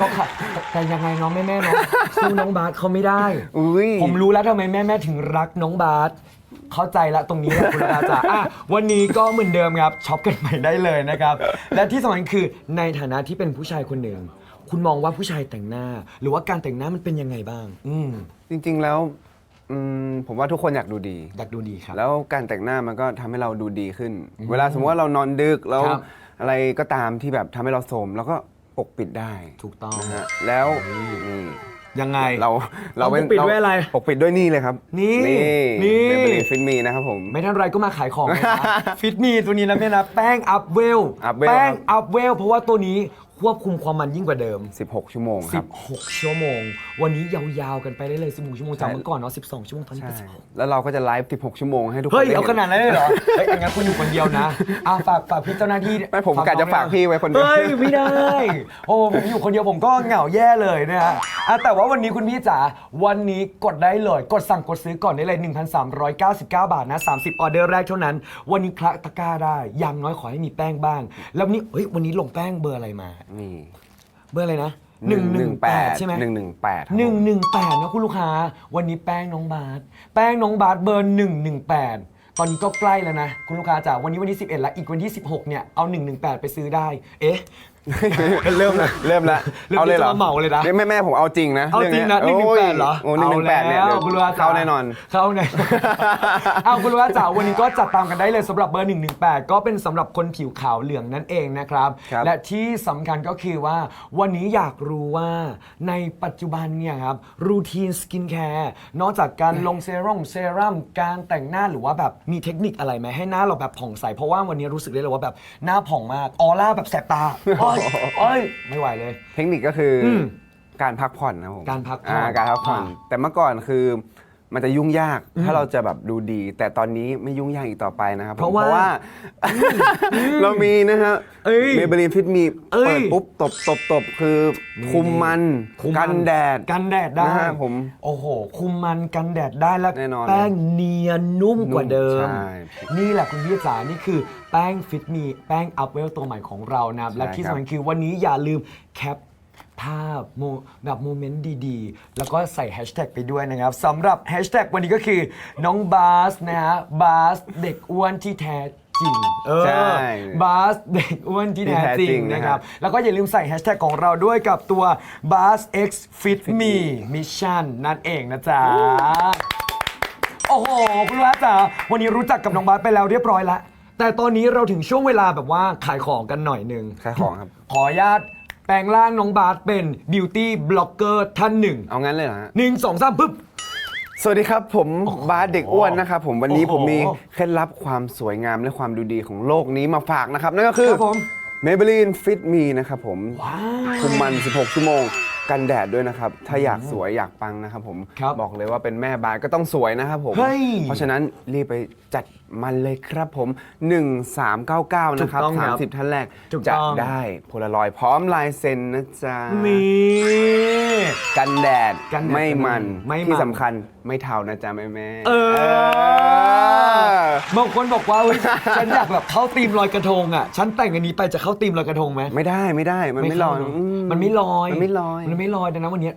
ก็ค่ะแต่ยังไงน้องแม่แม่ๆเนาะสู้น้องบาสเขาไม่ได้ อุ้ย ผมรู้แล้วทำไมแม่แม่ๆถึงรักน้องบาสเข้าใจละตรงนี้แหละคุณอาจารย์อะวันนี้ก็เหมือนเดิมครับช็อปกันไปได้เลยนะครับ และที่สำคัญคือในฐานะที่เป็นผู้ชายคนหนึ่ง คุณมองว่าผู้ชายแต่งหน้า หรือว่าการแต่งหน้ามันเป็นยังไงบ้าง อืมจริงๆแล้วอืมผมว่าทุกคนอยากดูดี อยากดูดีครับ แล้วการแต่งหน้ามันก็ทำให้เราดูดีขึ้น เวลาสมมติว่าเรานอนดึกแล้วครับอะไรก็ตามที่แบบทำให้เราโทรมแล้วก็ ปกปิดได้ถูกต้องนะฮะแล้วนี่ยังไง เราเราต้องปกปิดด้วยอะไร ปกปิดด้วยนี่เลยครับ นี่นี่นี่เบเบลีฟินมีนะครับผม ไม่ทันไรก็มาขายของเลยนะฟิตมีตัวนี้นะแม่นะแป้งอัพเวล Upwell แป้งครับอัพเวลเพราะว่าตัวนี้ ควบคุมความมันยิ่งกว่าเดิม 16 ชั่วโมงครับ 16 ชั่วโมง วันนี้ยาวๆกันไปได้เลย16ชั่วโมงจากใช่เมื่อก่อนเนาะ12 ชั่วโมงตอนนี้ใช่เป็น16 แล้วเราก็จะไลฟ์ 16 ชั่วโมงให้ทุกคนเฮ้ยได้เอาขห็นนาดนั้นเลยเหรอเฮ้ยงั้นคุณอยู่คนเดียวนะอะฝากฝากพี่เจ้าหน้าที่ไม่ผมฝกะจะน้องฝากพี่ไว้คนเดียว เฮ้ยไม่ได้ โอ้ผมอยู่คนเดียวผมก็เหงาแย่เลยนะฮะอะแต่ว่าวันนี้คุณพี่จ๋าวันนี้กดได้เลย กดสั่งกดซื้อก่อนได้เลย 1,399 บาทนะ 30 ออเดอร์แรกเท่านั้น วันนี้คละตะกร้าได้อย่างน้อยขอให้มีแป้งบ้าง แล้ววันนี้เฮ้ยวันนี้ลงแป้งเบอร์อะไรมานี่เบอร์อะไรนะ118 ใช่ไหม118ครับหนึ่งหนึ่งแปดนะคุณลูกค้า วันนี้แป้งน้องบาสแป้งน้องบาสเบอร์หนึ่งหนึ่งแปดตอนนี้ก็ใกล้แล้วนะ คุณลูกค้าจากวันนี้วันที่11 แล้วอีกวันที่ 16 เนี่ย เอา 118 ไปซื้อได้ เอ๊ะ เริ่มละเริ่มละเริ่มเอาเลยเหรอจะมาเหมาเลยนะแม่แม่ๆผมเอาจริงนะเอาจริงนะเรื่องเนี้ย118เหรอโอ้หนึ่งหนึ่งแปดเนี่ยอาเดี๋แล้ยววคุณลูกค้าจ๋เข้าแน่นอนเข้าแน่เอาคุณลูกค้าจ๋าวันนี้ก็จัดตามกันได้เลยสำหรับเบอร์118ก็เป็นสำหรับคนผิวขาวเหลืองนั่นเองนะครับครับและที่สำคัญก็คือว่า วันนี้อยากรู้ว่าในปัจจุบันเนี่ยครับรูทีนสกินแคร์นอกจากการลงเซรั่มเซรั่มการแต่งหน้าหรือว่าแบบมีเทคนิคอะไรไหมให้หน้าเราแบบผ่องใสเพราะว่าวันนี้รู้สึกได้เลยว่าแบบหน้าผ่องมากออร่าแบบแสบตาโอ้ยโอ้ยไม่ไหวเลย เทคนิคก็คืออมการพักผ่อนนะผมการพักผ่อนาการพักผ่อน อ่า แต่เมื่อก่อนคือ มันจะยุ่งยากถ้าเราจะแบบดูดี แต่ตอนนี้ไม่ยุ่งยากอีกต่อไปนะครับผมเพราะว่า เรามีนะฮะเอ้ยเมเบลีนฟิตมีเอ้ย เปิดปุ๊บตบตบตบคือคุมมันคุมกันแดด กันแดดได้นะฮะผมโอ้โห คุมมันกันแดดได้แล้วแน่นอนแป้งเนียนนุ่มกว่าเดิม ใช่ นี่แหละคุณพี่จ๋านี่คือแป้งฟิตมีแป้งอัพเวลตัวใหม่ของเรานะครับใช่และที่ครับสำคัญคือวันนี้อย่าลืมแคป ภาพโมแบบโมเมนต์ดีๆ แล้วก็ใส่แฮชแท็กไปด้วยนะครับสำหรับแฮชแท็กวันนี้ก็คือน้องบาสนะฮะบาสเด็กอ้วนที่แท้จริงเออใช่บาสเด็กอ้วนที่ที่แท้แท้จริงจริงนะนะคครัรับ บ แล้วก็อย่าลืมใส่แฮชแท็กของเราด้วยกับตัว Buzz X Fit Me Mission นั่นเองนะจ๊ะ โอ้โห คุณรัฐจ๋าวันนี้รู้จักกับน้องบาสไปแล้วเรียบร้อยแล้วแต่ตอนนี้เราถึงช่วงเวลาแบบว่าขายของกันหน่อยหนึ่งขายของครับ ขออนุญาต แปลงร่างน้องบาสเป็นบิวตี้บล็อกเกอร์ท่านหนึ่งเอางั้นเลยเหรอฮะ หนึ่งสองสามปึ๊บ สวัสดีครับ ผมบาสเด็กอ้วนนะครับผมวันนี้โอ้โหผมมีเคล็ดลับความสวยงามและความดูดีของโลกนี้มาฝากนะครับ นั่นก็คือ ครับผม Maybelline Fit Me นะครับผมว้าวคุมมัน 16 ชั่วโมง กันแดดด้วยนะครับ ถ้าอยากสวยอยากปังนะครับผมครับบอกเลยว่าเป็นแม่บาสก็ต้องสวยนะครับผม เฮ้ย เพราะฉะนั้นรีบไปจัดมันเลยครับผม 1399 นะครับ ถูกต้องครับ30 ท่านแรก ถูกจะต้อง ได้โพลารอยด์พร้อมลายเซ็นนะจ๊ะ นี่ กันแดดกันแดดไม่มันไม่มัน ที่สำคัญไม่เทานะจ๊ะแม่แม่ๆเออเออบางคนบอกว่าเฮ้ยฉันอยากแบบเข้าธีมลอยกระทงอะ ฉันแต่งอันนี้ไปจะเข้าธีมลอยกระทงไหมไม่ได้ไม่ได้มันไม่ลอยเข้าเนอะอืมันไม่ลอย มันไม่ลอยมันไม่ลอยดังนั้นวันนี้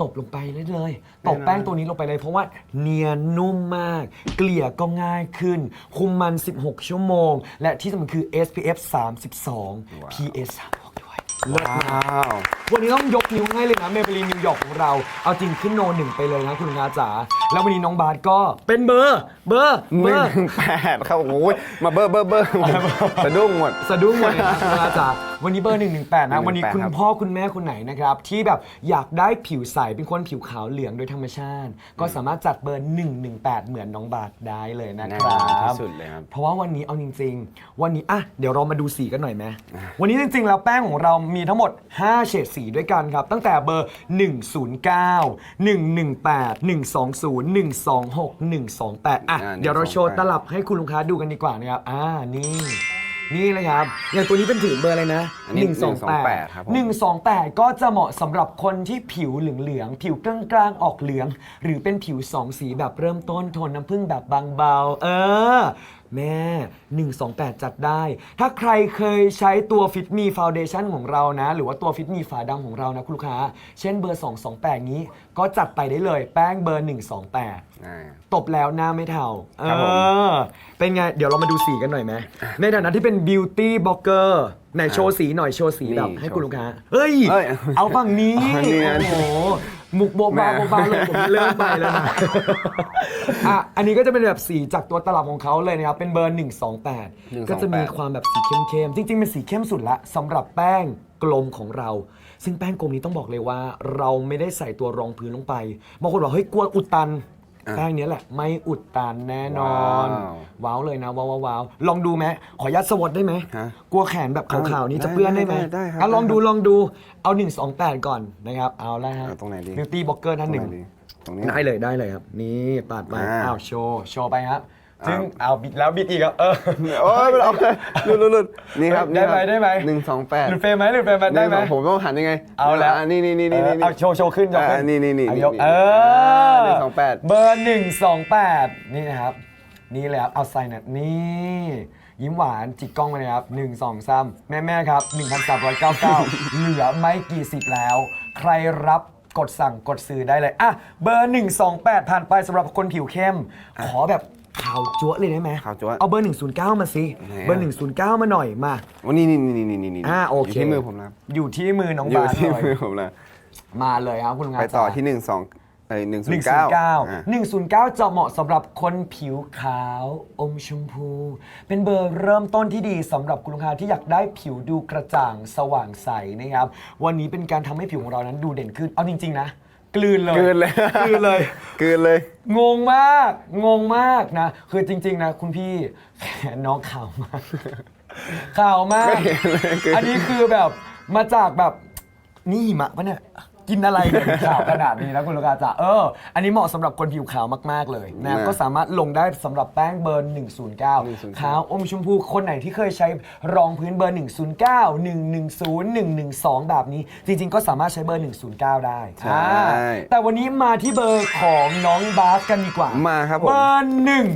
ตบลงไปเลยเลย ตบแน่นอนแป้งตัวนี้ลงไปเลย เพราะว่าเนียนนุ่มมาก เกลี่ยก็ง่ายขึ้น คุมมัน 16 ชั่วโมง และที่สำคัญคือ SPF 32 PA 36ด้วยเลิศว้มากาว วันนี้ต้องยกนิ้วให้เลยนะเมเบลีนิวยอร์กของเรา เอาจริงขึ้นโนหนึ่งไปเลยนะคุณงาจ๋า แล้ววันนี้น้องบาสก็เป็นเบอร์ เบอร์ หเบอนึ่งร์ถึงแปดครับโอ้ยมาเบอร์เบอร์เบอร์สะดุ้งหมด สะดุ้งหมดเลยนะคุณอาจารย์ วันนี้เบอร์ 118 นะ118วันนี้คุณครับพ่อคุณแม่คนไหนนะครับ ที่แบบอยากได้ผิวใส เป็นคนผิวขาวเหลืองโดยธรรมชาติ ก็สามารถจัดเบอร์ 118 เหมือนน้องบาทได้เลยนะแน่คนอนรับที่สุดเลยครับ เพราะว่าวันนี้เอาจริง ๆ วันนี้อะเดี๋ยวเรามาดูสีกันหน่อยไหมวันนี้จริง ๆ แล้วแป้งของเรามีทั้งหมด 5 เฉดสีด้วยกันครับ ตั้งแต่เบอร์ 109 118 120 126 128 อะ อ่าเดี๋ยวเราโชว์128 ตลับให้คุณลูกค้าดูกันดีกว่านะครับ อ่านี่ นี่เลยครับ อย่างตัวนี้เป็นถือเบอร์อะไรนะอันนี้128ครับผม 128 ก็จะเหมาะสำหรับคนที่ผิวเหลืองๆ ผิวกลางๆ ออกเหลือง หรือเป็นผิวสองสีแบบเริ่มต้นโทนน้ำผึ้งแบบบางเบา เออ แม่ 128 จัดได้ ถ้าใครเคยใช้ตัว Fit Me Foundation ของเรานะ หรือว่าตัว Fit Me ฝาดำของเรานะคุณลูกค้า เช่นเบอร์ 228 นี้ ก็จัดไปได้เลยแป้งเบอร์ 128 อ่า ตบแล้วหน้าไม่เทาเอครับผม อ เป็นไง เดี๋ยวเรามาดูสีกันหน่อยไหม ในฐานะที่เป็น beauty blogger ไหนโชว์สีหน่อยโชว์สีนี่แบบให้โชว์คุณลูกค้าเฮ้ย เอ้ยเอาฝั่งนี้เอานี่นะโอ้โห มุกโบบาแม่โบบาเลยผมเริ่มไปแล้วนะอะอันนี้ก็จะเป็นแบบสีจากตัวตลับของเขาเลยนะครับ เป็นเบอร์ 128 ก็จะมีความแบบสีเข้มๆ จริงๆเป็นสีเข้มสุดละสำหรับแป้งกลมของเรา ซึ่งแป้งกลมนี้ต้องบอกเลยว่า เราไม่ได้ใส่ตัวรองพื้นลงไปบางคนบอกเฮ้ยกลัวอุดตัน อะแป้งเนี้ยแหละ ไม่อุดตันแน่นอน ว้าวว้าวเลยนะว้าวว้าวว้าวลองดูไหมขออนุญาตสวอตได้ไหมฮะกลัวแขนแบบขาวๆนี้จะได้เปื้อนได้ไหมได้ได้ครับอะลองดูได้ครับลองดูเอา 128 ก่อนนะครับ เอาละฮะเอาตรงไหนดีบิวตี้บล็อกเกอร์ท่านหนึ่งตรงไหนดีตรงนี้ ได้เลยได้เลยครับ นี่ปาดไปอ่า อ้าวโชว์โชว์ไปครับ อ่าซึ่งเอาบิดแล้วบิดอีกครับเออโอ้ยไม่เอาหลุดหลุดหลุดนี่ครับได้ไหมนี่ครับได้ไหมหนึ่งสองแปดหรือเฟรมไหมหรือเฟรมไหมได้ไหมนึ่งสองผมต้องหันยังไง เอาแล้วะนี่นี่นี่นี่เออนี่เอาโชว์โชว์ขึ้นยกขึ้นอ่านี่นี่นี่เอานี่ยกนี่เออหนึ่งสองแปดเบอร์หนึ่งสองแปดนี่นะครับ นี่เลยครับเอาใส่หน่อยนี่ยิ้มหวานจิกกล้องมาเลยครับหนึ่งสองสามแม่แม่ๆครับ 1,399 เหลือไม่กี่สิบแล้ว ใครรับกดสั่งกดซื้อได้เลย อะ เบอร์ 128 ผ่านไปสำหรับคนผิวเข้ม ขอแบบ ขาวจั๊วะเลยได้ไหมขาวจั๊วะเอาเบอร์ 109 มาสิไหนอะ เบอร์ 109 มาหน่อยมาโอ้นี่นี่นี่นี่นี่นี่อ่าโอเค ยู่ที่มือผมนะอยู่ที่มือน้องอยู่บาสที่หน่อยมือผมนะมาเลยครับคุณงานไปต่อจ๋าที่หนึ่งสองเอ้ยหนึ่งศูนย์109เก้า109จะเหมาะสำหรับคนผิวขาวอมชมพู เป็นเบอร์เริ่มต้นที่ดีสำหรับคุณลูกค้าที่อยากได้ผิวดูกระจ่างสว่างใสนะครับ วันนี้เป็นการทำให้ผิวของเรานั้นดูเด่นขึ้นเอาจริง ๆ นะ กลืนเลยเกินเลยกลืนเลยเกินเลย งงมาก งงมากนะ คือจริง ๆ นะ คุณพี่แขนน้องขาวมากขาวมาก ไม่เห็นเลยคืออัอันนี้คือแบบมาจากแบบนี่หิมะปะเนี่ย กินอะไรเนี่ยขาวขนาดนี้นะคุณลูกค้าจ๋าเออ อันนี้เหมาะสำหรับคนผิวขาวมากๆเลยนะนะก็สามารถลงได้สำหรับแป้งเบอร์ 109 109 ขาวอมชมพูคนไหนที่เคยใช้รองพื้นเบอร์ 109 110 112 แบบนี้ จริงๆ ก็สามารถใช้เบอร์ 109 ได้ใช่ อ่าแต่วันนี้มาที่เบอร์ของน้องบาสกันดีกว่ามาครับผม เบอร์หนึ่ง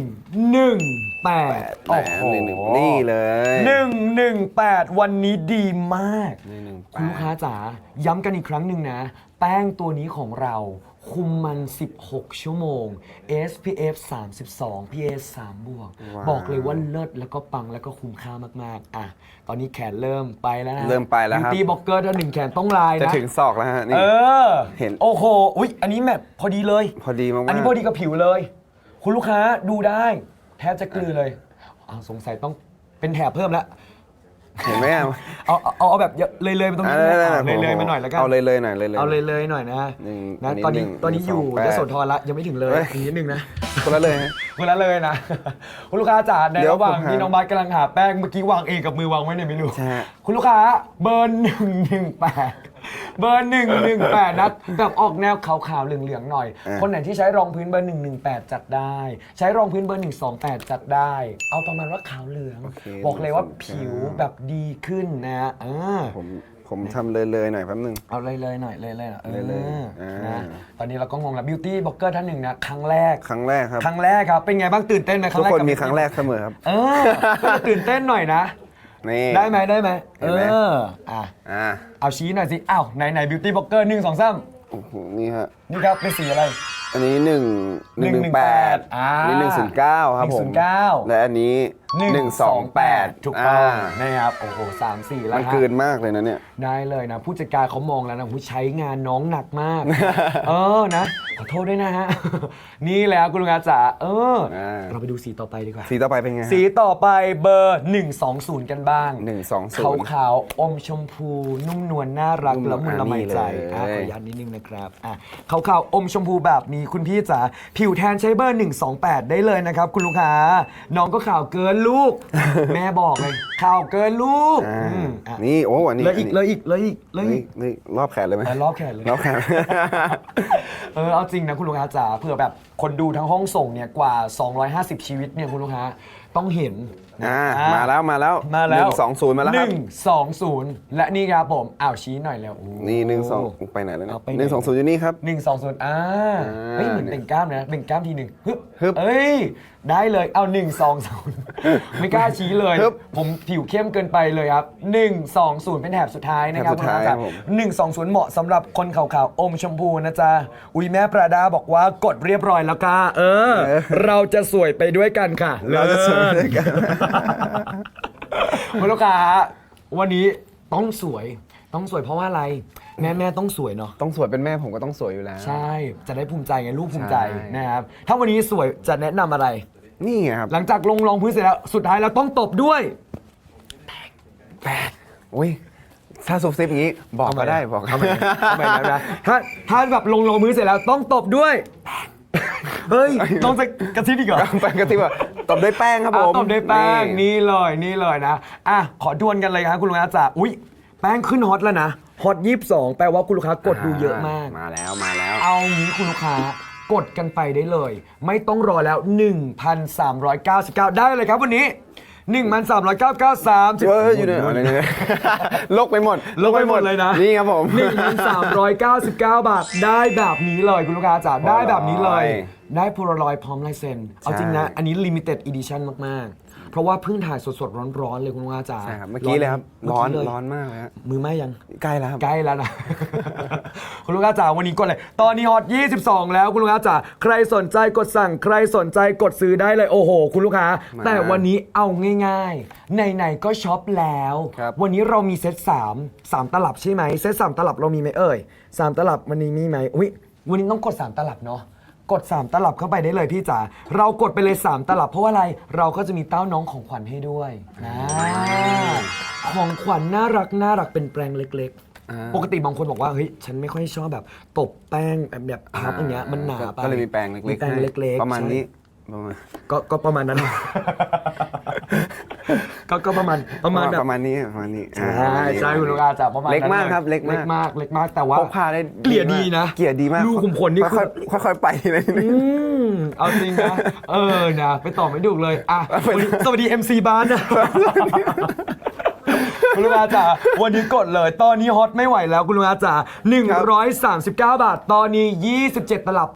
หนึ่ง แปดแหมหนึ่งหนึ่งนี่เลยหนึ่งหนึ่งแปดวันนี้ดีมากหนึ่งหนึ่งแปดคุณลูกค้าจ๋าย้ำกันอีกครั้งหนึ่งนะ แป้งตัวนี้ของเราคุมมัน 16 ชั่วโมง SPF 32 PA 3บวกว้าวบอกเลยว่าเลิศแล้วก็ปังแล้วก็คุ้มค่ามาก ๆ อะ ตอนนี้แขนเริ่มไปแล้วนะ เริ่มไปแล้วครับตีบ็อกเกอร์ถ้าหนึ่งแขนต้องลายจะนะถึงศอกแล้วฮะ นี่ เออ เห็น โอ้โห อุ๊ยอันนี้แมทพอดีเลย พอดีมากๆอันนี้พอดีกับผิวเลย คุณลูกค้าดูได้ แทบจะกลืนเลยอ้าวสงสัยต้องเป็นแถบเพิ่มแล้วเห็นไหมอะเอาเอาเอาเอาแบบเลยเลยๆไปตรงนี้อ่านะได้เอาได้เลยได้เลยๆมาหน่อยแล้วกันเอาเลยเลยหน่อยเลยเลย เอาเลยเลยๆหน่อยนะหนึ่งนะอันนี้ตอนนี้หนึ่งตอนนี้อยู่หนึ่งสองแปด ยโสธรละยังไม่ถึงเลยเฮ้ยอีกนิดนึงนะ คนละเลยฮะ คนละเลยนะ คุณลูกค้าจ๋าในเดี๋ยวระหว่างผมหาที่น้องบาสกำลังหาแป้งเมื่อกี้วางเองกับมือวางไว้เนี่ยไม่รู้ ใช่ฮะ คุณลูกค้าเบอร์หนึ่งหนึ่งแปด เบอร์หนึ่งหนึ่งแปดนะแบบออกแนวขาวๆเหลืองๆหน่อยอะคนไหนที่ใช้รองพื้นเบอร์หนึ่งหนึ่งแปดจัดได้ ใช้รองพื้นเบอร์หนึ่งสองแปดจัดได้ เอาประมาณว่าขาวเหลือง โอเคบอกเลยว่าหนึ่งสองผิวแบบดีขึ้นนะอ่า ผมผมทำเลยเลยหน่อยแป๊บนึง เอาเลยเลยๆหน่อยเลยเลยๆหน่อยเลยๆอออ่าน นะตอนนี้เราก็งงแล้วบิวตี้บล็อกเกอร์ท่านหนึ่งนะครั้งแรก ครั้งแรกครับ ครั้งแรกครับ เป็นไงบ้างตื่นเต้นไหมครั้ทุงกแรกคนกับมีครั้งแรกเสมอครับ เออก็จะตื่นเต้นหน่อยนะ นี่ได้ไหมได้ไหมเห็เอนไหม ออะอ่าเอาชี้หน่อยสิอ้าวไหนไหนบิวตี้บล็อกเกอร์หนึ่งสองสามโอ้โหนี่ฮะ นี่ครับเป็นสีอะไร อันนี้หนึ่งหนึ่งหนึ่งแปดอ่าอันนี้หนึ่งศูนย์เก้าครับผม109 และอันนี้หนึ่งสองแปดถูกต้องนะครับโอ้โหสามสี่แล้วมันฮะ เกินมากเลยนะเนี่ย ได้เลยนะ ผู้จัดการเขามองแล้วนะหูใช้งานน้องหนักมาก เออนะ ขอโทษด้วยนะฮะ นี่แหล้วคุณลุงอาจ๋าเออ อ่า เราไปดูสีต่อไปดีกว่า สีต่อไปเป็นไงฮะ สีต่อไปเบอร์ 120 กันบ้างหนึ่งสองศูขาวนย์ขาวๆอมชมพู นุ่มนวลน่ารักนุ่มละมุนละไมใจอ่านี่เลยอะขออนุญาตนิดนึงนะครับอะขาวขาวๆอมชมพูแบบนี้คุณพี่จ๋าผิวแทนใช้เบอร์ 128 ได้เลยนะครับ คุณลูกค้าน้องก็ขาวเกินลูก แม่บอกเลยขาวเกินลูกอ่าอืมอะนี่โอ้อันนี้เลยอีกเลยอีกเลยอีกเลยนี่อีกนี่รอบแขนเลยไหมเออรอบแขนเลย รอบแขน เออเอาจริงนะคุณลูกค้าจ๋าเผื่อแบบ คนดูทั้งห้องส่งเนี่ยกว่า 250 ชีวิตเนี่ยคุณลูกค้าต้องเห็น อ่าอ่าม มาแล้วมาแล้วมาแล้วหนึ่งสองศูนย์มาแล้วหครับนึ่งสองศูนย์และนี่ครับผมอ้าวชี้หน่อยแล้วโอ้ นี่หนึ่งสองไปไหนแล้วเนี่ยเอาไปไหน หนึ่งสองศูนย์อยู่นี่ครับ หนึ่งสองศูนย์อ่าอ่าเฮ้ยเหมือนเต่งกล้ามนะเต่งกล้ามทีหนึ่งฮึบฮึบเอ้ย ได้เลยเอาหนึ่งสองศูนย์ไม่กล้าชี้เลย ฮึบผมผิวเข้มเกินไปเลยครับหนึ่งสองศูนย์เป็นแถบสุดท้ายนะครับแถบสุดท้ายณผู้ชครับผม หนึ่งสองศูนย์เหมาะสำหรับคนขาวๆอมชมพูนะจ๊ะ อุ้ยแม่ปราดาบอกว่ากดเรียบร้อยแล้วค่ะ เออ เราจะสวยไปด้วยกันค่ะเราจะสวยไปด้วยกัน คุณลูกค้าวันนี้ต้องสวย ต้องสวยเพราะว่าอะไร แม่แม่ต้องสวยเนาะ ต้องสวยเป็นแม่ผมก็ต้องสวยอยู่แล้ว ใช่ จะได้ภูมิใจไงลูกภูมิใจใช่ นะครับ ถ้าวันนี้สวยจะแนะนำอะไร นี่ไงครับ หลังจากลงรองพื้นเสร็จแล้ว สุดท้ายเราต้องตบด้วยแปดอุ้ยถ้าซุบซิบอย่างนี้บอกก็ได้บอก ทำไมทำไมนะนะถ้าถ้าแบบลงรองพื้นเสร็จแล้วต้องตบด้วย เฮ้ยต้องจะกระซิบอีกเหรอไปกระติบว่าตบด้วยแป้งครับผมอะตบด้วยแป้งนี่เลยนี่เลยนะอะขอดวลกันเลยครับคุณลุงอาจ่าอุ้ยแป้งขึ้นฮอตแล้วนะฮอตยี่สิบสองแปลว่าคุณลูกค้ากดดูเยอะมาก มาแล้วมาแล้ว เอางี้คุณลูกค้ากดกันไปได้เลย ไม่ต้องรอแล้ว 1,399 ได้เลยครับวันนี้ 1,399 3เอออยู่เนี่ยอะไรเนี่ยลกไปหมดลงไปหมดเลยนะ นี่ครับผม1,399 บาทได้แบบนี้เลยคุณลูกค้าจ๋าได้แบบนี้เลย Polaroid ได้โพลารอยพร้อมลายเซ็น เอาจริงนะ อันนี้ limited edition มาก ๆ เพราะว่าเพิ่งถ่ายสดๆร้อนๆเลยคุณลูกค้าจ๋าใช่ครับเมื่อกี้เลยครับร้อนเมื่กี้เลยร้อนมากเลยฮะมือไหมยังใกล้แล้วครับใกล้แล้วนะ คุณลูกค้าจ๋าวันนี้กดเลยตอนนี้ฮอต 22 แล้วคุณลูกค้าจ๋าใครสนใจกดสั่ง ใครสนใจกดซื้อได้เลยโอ้โห คุณลูกค้า มา แต่วันนี้เอาง่ายๆไหนๆก็ช็อปแล้ว ครับ วันนี้เรามีเซต3 3 ตลับใช่ไหมเซต3 ตลับเรามีไหมเอ่ย3 ตลับวันนี้มีไหมอุ้ยวันนี้ต้องกด 3 ตลับเนาะ กด 3 ตลับเข้าไปได้เลยพี่จ๋าเรากดไปเลย 3 ตลับเพราะว่าอะไรเราก็จะมีเต้าน้องของขวัญให้ด้วยนะของขวัญน่ารักน่ารักเป็นแปรงเล็กๆอ่าปกติบางคนบอกว่าเฮ้ยฉันไม่ค่อยชอบแบบตบแป้งแบบพับอย่างเงี้ยมันหนาก็ไปก็เลยมีแปรงเล็กๆมีแปรงให้เล็กๆ ประมาณใช่นี้ ประมาณก็ก็ประมาณนั้น ก็ก็ประมาณประมาณแบบประมาณนี้ประมาณนี้ใช่อ่าประมาณนี้ใช่คุณลูกอาจะประมาณเล็กมากนั้นครับเล็กมากเล็กมากเล็กมากแต่ว่าพกพาได้เกลี่ยดีนะเกลี่ยดีมากลูกขุมขนนี่คือค่อยๆค่อยๆไปเลยอืมเอาจริงนะเออนะไปต่อไม่ถูกเลยอะวันนี้สวัสดี MC บ้านนะคุณลุงอาจ๋าวันนี้กดเลย ตอนนี้ฮอตไม่ไหวแล้วคุณลุงอาจ๋า139 บาท ตอนนี้ 27 ตลับ